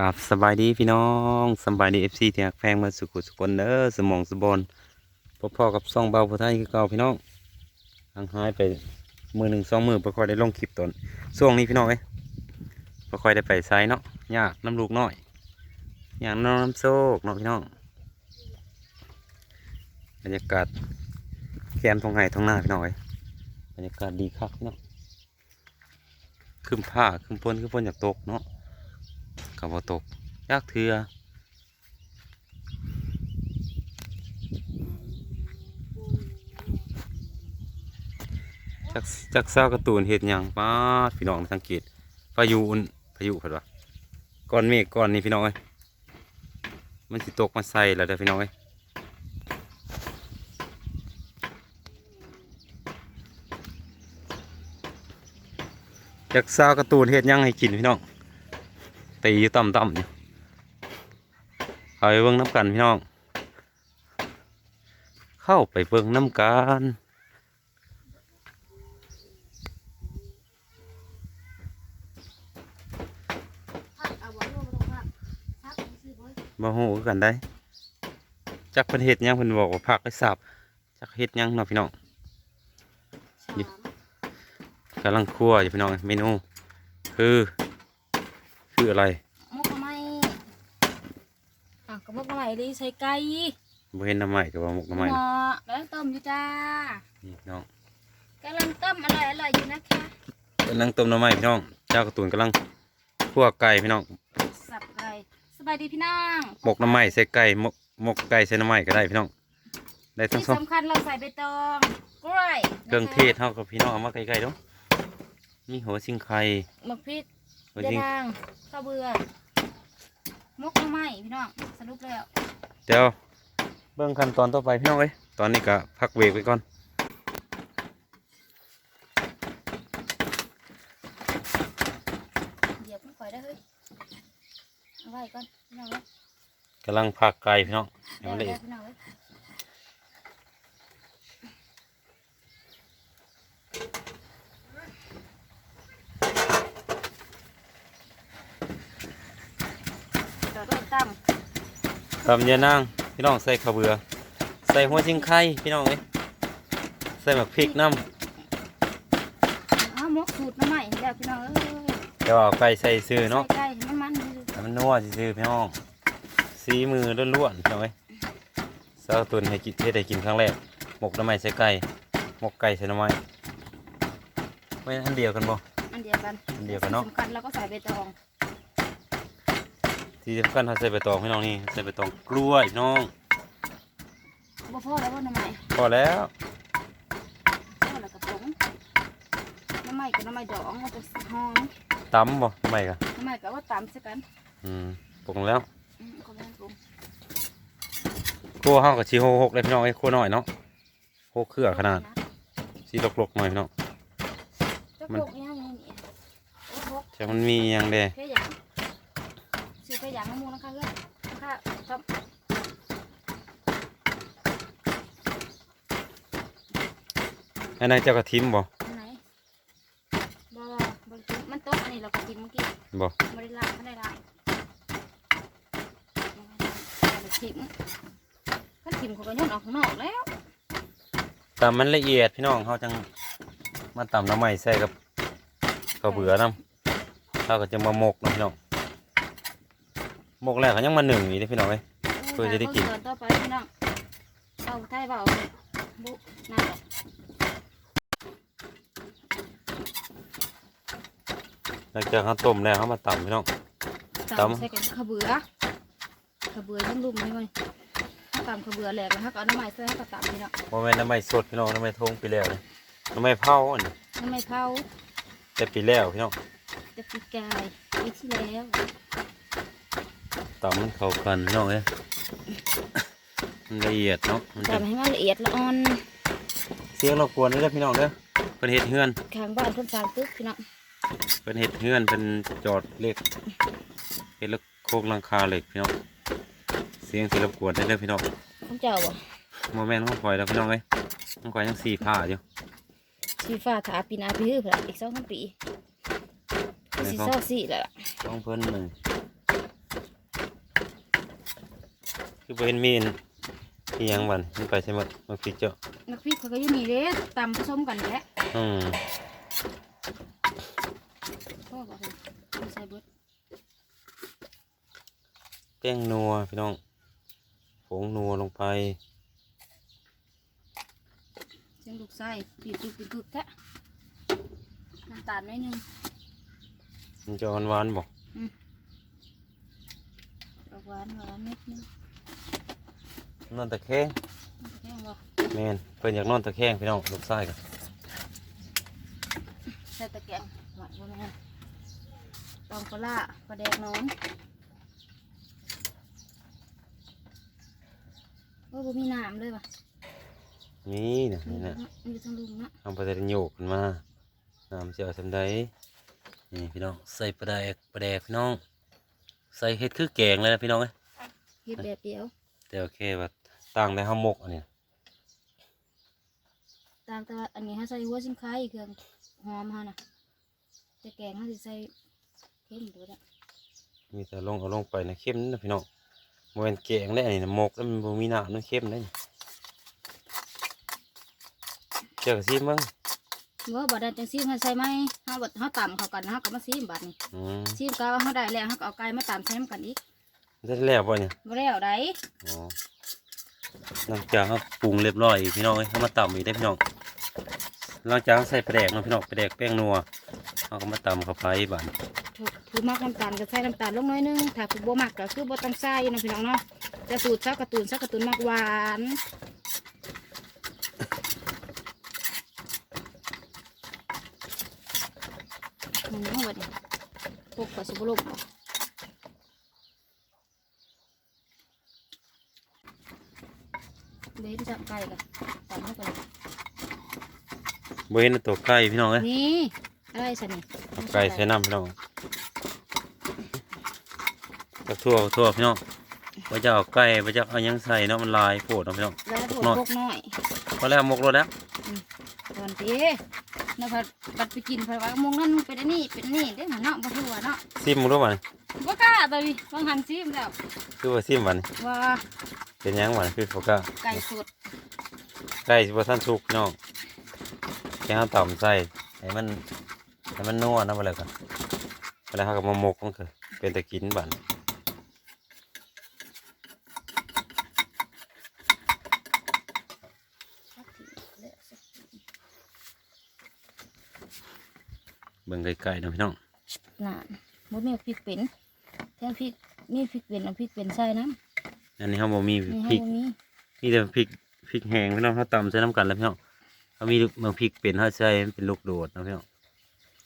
กับสบายดีพี่น้องสบายดีเอฟซีที่หักแพงมาสุขุสุคนเด้อสมองสบอนพ่อๆกับซ่องเบาผู้ไทยคือเก่าพี่น้องห่างหายไปมือหนึ่งสองมือบ่ค่อยได้ลงคลิปตนช่วงนี้พี่น้องเอ้ยบ่ค่อยได้ไปไซเนาะยากน้ำลูกน้อยอยากน้ำน้ำโซกเนาะพี่น้องบรรยากาศแคมทองไห้ทองหน้าพี่น้องเอ้บรรยากาศดีคักเนาะขึ้นผ้าขึ้นพ้นขึ้นพ้นอยากตกเนาะ กับบ่ตกยากเถือจักจักเศร้ากร์ตูนเห็ดหยังป้าพี่น้องสังเกตพายุอุ่นพายุเพิ่นว่าก้อนเมฆก้อนนี้พี่น้องเอ้ยมันสิตกมาใส่แล้วเด้อพี่น้องเอ้ยจักเศร้ากร์ตูนเห็ดหยังให้กินพี่น้อง ตีอยู่ต่ำๆอยู่เอาไปเบิ่งน้ำกันพี่น้อง เข้าไปเบิ่งน้ำกันพักเอาไว้ว่าบ่ต้องพักพักเอาซื้อไว้มาหูคือกันได้ จักเพิ่นเฮ็ดหยังเพิ่นบอกว่าผักไปสับจักเฮ็ดหยังเนาะพี่น้องสามกำลังคั่วอยู่พี่น้องเมนูคือ คืออะไรมกไม้อะก็มกไม้เลยใส่ไก่บ่เห็นน้ำใหม่กับว่าหมกน้ำใหม่หม้นะอแล้วต้มอยู่จ้านี่พี่น้องกำลังต้มอร่อยอร่อยอยู่นะคะกำลังต้มน้ำใหม่พี่น้อง เจ้าการะตูนกำลังคั่วไก่พี่น้องสับไก่สบายดีพี่น้องหมกน้ำใหม่ใส่ไก่หมกหมกไก่ใส่น้ำใหม่ก็ได้พี่น้อง ได้ทั้งที่สองสำคัญเราใส่ใบตองกล้วยนะคะเครื่องเทศเท่ากับพี่น้องเอามาใกล้ๆเดูมีหัวชิงไข่หมกพริกหัว เดือชิงดางข้าวเบื่อมกไม้พี่น้องสรุปแล้วเดี๋ยวเบิ่งขั้นตอนต่อไปพี่น้องเอ้ยตอนนี้ก็พักเบรกไว้ก่อนเดี๋ยวมันข่อยได้เฮ้ยเอาไว้ก่อนพี่น้องเอ้ยกำลังพักไก่พี่น้องให้เดี๋ยวมันละเอีเดี๋ยยด วพี่น้องเอ้ย เราต้องตั้ม ตำเยานางพี่น้องใส่ข้าวเบื่อใส่หัวชิงไข่พี่น้องเอ้ยใส่หมักพริกน้อ้าวมกสูตรน้ำใหม่แล้วพี่น้องเอ้ยำเดี๋ยวเอาไก่ใส่ซื้อเนาะใส่ไก่มันมันๆดูให้มันนัวซื้อๆพี่น้องสีมือล้วนๆพี่น้องเอ้ยเสาตุนให้กินเทศได้กินครั้งแรกหมกน้ำใหม่ใส่ไก่หมกไก่ใส่น้ำใหม่ไม่อันเดียวกันบ่ อันเดียวกันอันเดียวกันเนาะ สำคัญเราก็ใส่ใบตอง ที่สำคัญเขาใส่ใบตองพี่น้องนี่ใส่ใบตองกล้วยพี่น้องบ่พอแล้วว่าน้ำใหม่พอแล้วพอแล้วกระป๋องน้ำใหม่กับน้ำใหม่ดองมันจะหอมตำบ่ทำไมกะน้ำใหม่กับว่าตำใช่กันอืมปรุงแล้วอืมก็ไม่ปรุงครัวเฮากับชีโฮหกเลยพี่น้องไอ้ยครัวน้อยเนาะโฮเครือขนาดสีลกๆหน่อยพี่น้องจะมันโขกยังไงนี่โอ้โหแต่มันมีอยังเดเพียอย่างซื้อเพียอ ย่างมะม่วงนะคะเพื่อนนะคะต้มอันนั้นเจ้ากระทิมบ่อันไหนบ่บ่กินมันโต๊ะอันนี้เราก็กินเมื่อกี้บ่ไม่ได้ล้างไม่ได้ล้างเอาไปทิ้งก็ทิ้งเขาก็โยนออกข้างนอกแล้วตำมันละเอียดพี่น้องเฮาจังมาตำน้ำใหม่ใส่กับข้าเบื่อน้ำเฮาก็จะมาหมกนะพี่น้อง หมกแล้วเขายังมาหนึ่งอีกเด้อพี่น้องเอ้ย เพื่อจะได้กินเาต่อไปพี่น้องเอาไทยเบาบุน่าดอกหลังจากเขาต้มแล้วเขามาตำพี่น้อง ตำ ตำใส่กับข้าวเบื่อข้าวเบื่อยังลุ่มนี่มันถ้าตำข้าวเบื่อแหลกแล้วถ้าก็เอาน้ำมันใส่ให้ก็ตำพี่น้องบ่แม่นน้ำใหม่สดพี่น้องน้ำใหม่ทงปีแล้วเลยน้ำใหม่เผาอันนี้น้ำมันเผาแต่ปีแล้วพี่น้อง จะปีกายปีที่แล้ว ตำมันเข้ากันพี่น้องเอ้ยมันละเอียดเนาะมันจะตำให้มันละเอียดละอ่อนเสียงรบกวนนี่เด้อพี่น้องเด้อเพิ่นเฮ็ดเฮือนข้างบ้านเพิ่นสร้างตึกพี่น้องเพิ่นเฮ็ดเฮือนเป็นจอดเหล็กเฮ็ดแล้วโครงหลังคาเหล็กพี่น้องเสียงสิรบกวนได้เด้อพี่น้องของเจ้าบ่โมแม่นของข่อยแล้วพี่น้องเอ้ยของข่อยยังสีผ้าอยู่สีฟ้าถาปีหนาปีฮื้อพุ่นล่ะอีกสองสามปีก็สิเศร้าสี่แล้วล่ะของเพิ่นหนึ่ง คือบ่เห็นมีนอีหยังบันมันไปใช่หมดมันพริกเจ้านักพริกเขาก็อยู่นี่เด้ตำผสมกันแหละอืมพ่อบอกเลยเอาใส่เบิดแป้งนัวพี่น้องผงนัวลงไป เสียงลูกไส้ปีดปีดปีดปีดแท้น้ำตาลหน่อยหนึง มันจะหวานๆบ่ดอกหวานหวานนิดนึง นอนตะแคงแค่บ่แม่นเพิ่นอยากนอนตะแคงพี่น้องลูกชายกันใส่ตะแกรงหวานบ่แม่นตองปลาร้าปลาแดกน้องโอ้บ่มีน้ำเลยว่ะนี่นะมีนี่แต่นะมีแต่ทั้งลุงเนาะเอาไปแต่โยกขึ้นมาน้ำจะเอาสำใดนี่พี่น้องใส่ปลาแดกปลาแดกพี่น้อง ใส่เฮ็ดคือแกงเลยนะพี่น้องเอ้ยเฮ็ดแบบเดียว แต่โอเคว่าต่างได้ห้าหมกอันเนี้ยตามแต่ว่าอันนี้เขาใส่หัวชิงไข่เครื่องหอมฮะนะแต่แกงเขาสิใส่เค็มดูนะมีแต่ลงเอาลงไปนะเข้มนะพี่น้องโมเป็นแกงได้อันนี้นะหมกแล้วมันบ่มีน้ำนั่นเข้มได้นี่เจ้าก็ซิมเบิ่งว่าบัดนั้นจังซีเขาใส่ไหมเขาบัดเขาต่ำเขากันเขาก็มาซีมบัดนี้อืมซีมก็ว่าเขาได้แล้วเขาก็เอาไก่มาต่ำใส่น้ำกันอีก ได้แล้วป่ะเนี่ยบ่แล้วได้อ๋อหลังจากเขาปรุงเรียบร้อยพี่น้องเอ้ยเขามาตำอีกได้อพี่น้องหลังจากเขาใส่ปลาแดกเนาะพี่น้องปลาแดกแป้งนัวเขาก็มาตำเข้าไปบ้านถูกถูกมักน้ำตาลก็ใส่น้ำตาลลงหน้อยนึงถ้าถูกบ่มักก็คือบ่ต้องใส่นะพี่น้องเนาะจะสูตรซักการะตูนซักการะตูนมักหวานมันเอาบัดนี้พวกก็สิบ่ลงบ่ เบนจับไก่กันตัดเข้าไปเลย บ่เห็นตัวไก่พี่น้องเอ้ยนี่อะไรสันนี่เอาไก่ใส่น้ำพี่น้องกับทั่วกับทั่วพี่น้องว่าจะเอาไก่ว่าจะเอาหยังใส่เนาะมันลายโผดเนาะพี่น้องแล้วถั่วน้อยพวกน้อยพอแล้วหมกรถแล้วตอนตีนะพัดบัดไปกินพัดว่ามงนั่นเป็นอันนี้เป็นอันนี่เด้เหมือนเนาะบ่ถั่วเนาะซิมมึงรู้ป่ะนี่บ่กล้าตัวนี้บางหันซิมแล้วคือว่าซิมวันนี้ว่าเป็นหยังวันคือเขาก็ไก่สดไก่สิบ่ทันสุกพี่น้อง แค่เขาต่ำใส่ให้มันให้มันนัวนะบ่เลยกันเวลาเขาก็มาหมกมันคือเป็นตะกินบัดสักทีแล้วสักทีเบิ่งไก่ๆเนาะพี่น้องนานหมดมีพริกเป็นแทนพริกมีพริกเป็นเอาพริกเป็นใส่น้อันนี้เขาบ่มีำนี่พริให้กบ่มีมีแต่พริกพริกแห้งพี่น้องเขาตำใส่น้ำกันแล้วพี่น้อง เขามีเมืองพริกเป็นเขาใส่มันเป็นลูกโดดนะพี่น้อง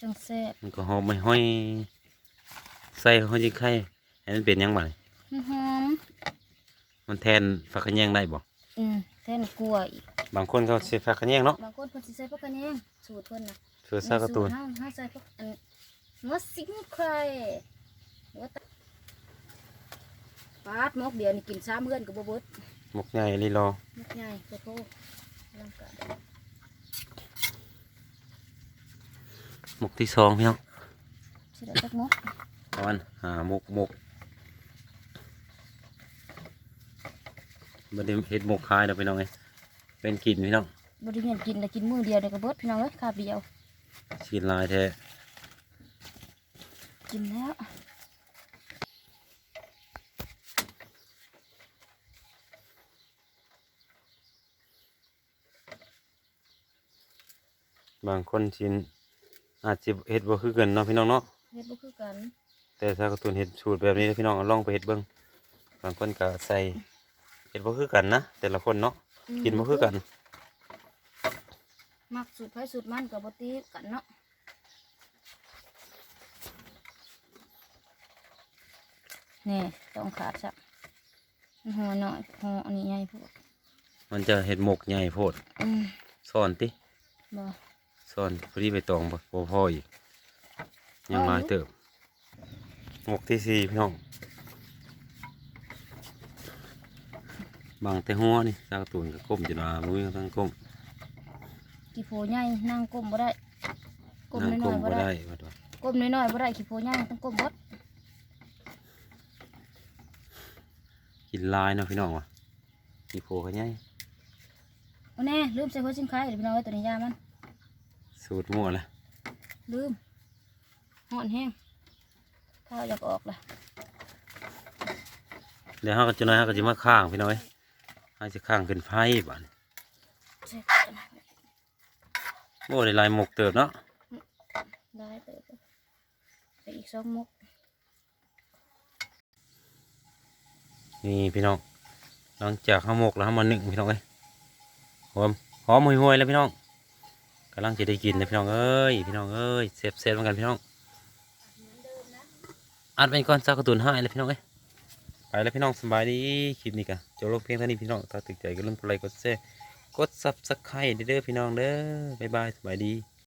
จังแซ่บมันก็หอมไม่ห้อยใส่ห้อยจิงไข่ให้มันเป็นหยังไงหอมมันแทนฝักขะแยงได้บ่อืมแทนกลัวอีกบางคนเขาใส่ฝักขะแยงเนาะบางคนเพิ่นสิใส่พวกกันแยงสูตรเพิ่นน่ะเชื่อซากระตูนห้าห้าใส่พวกอันมดสิงใครหัวตาปาดมกเดียวนี่กินซ้ำเพื่อนกับบ่เบิดหมกใหญ่ลีรอมกใหญ่โคโค่ร่างกาย ห มกที่สองพี่น้องเสร็จจักมกตอนหาหมกหมกบัดนี้เฮ็ดหมกคายเด้อพี่น้องเอ้ยเป็นกลิ่นพี่น้องบริเวณกินแต่กินมื้อเดียวเดี๋ยวก็เบิดพี่น้องเอ้ยคาบเดียวชีนลายแท้กินแล้วบางคนชิน อาจจะเฮ็ดบ่คือกันเนาะพี่น้องเนาะเฮ็ดบ่คือกัน แต่ถ้าการ์ตูนเห็ดสูตรแบบนี้พี่น้องเอาลองไปเห็ดเบิ้งบางคนก็ใส่เห็ดบ่คือกันนะแต่ละคนเนาะกินบ่คือกันมักสูตรไผสูตรมันกับบ่ตีกันเนาะนี่ต้องขาดซะมันหัวหน่อยหัวอันนี้ใหญ่พวกมันจะเห็ดหมกใหญ่โพดอืมซ่อนติบ่ ซ่อนพอดีไปตองบ่บ่พออีกยังหลายเติบหมกที่สี่พี่น้องบางแต่หัวนี่ตาการ์ตูนก็ก้มจนว่ามือทั้งก้มกี่โพใหญ่นั่งก้มบ่ได้ก้มนั่งน้ก้อมยๆบ่บ่ได้ได้ว่าตัวก้มน้อยๆบ่ได้กี่โพใหญ่ต้องก้มเบดกิกินลายเนาะพี่น้องวะมีโผล่กันไงโอ้แน่ลืมใส่หัวชิ้นไข่เดี๋ยวพี่น้องไว้ตัวนี้ยามัน สูตรมั่วเลยลืมห่อนแห้งข้าวอยากออกละเดี๋ยวเขาก็จะน้อยเขาก็จะมาข้างพี่น้อยเขาจะข้างขึ้นไฟบ้านเสร็จแล้วนะโอ้ได้ลายหมกเติบเนาะได้เติบไปอีกสองมุกนี่พี่น้องหลังจากเขาหมกแล้วเขามานึ่งพี่น้องเอ้ยหอมหอมห่วยๆแล้วพี่น้อง กำลังจะได้กินนะพี่น้องเอ้ยพี่น้องเอ้ยเสียบเสียบเหมือนกันพี่น้องอัดไปก่อนซากระตุนให้เลยพี่น้องเอ้ยไปแล้วพี่น้องสบายดีคลิปนี้กันจบลงเพียงเท่านี้พี่น้องถ้าติดใจก็ลืมกดไลค์กดแชร์กดซับสไครต์เด้อพี่น้องเด้อบ๊ายบายสบายดี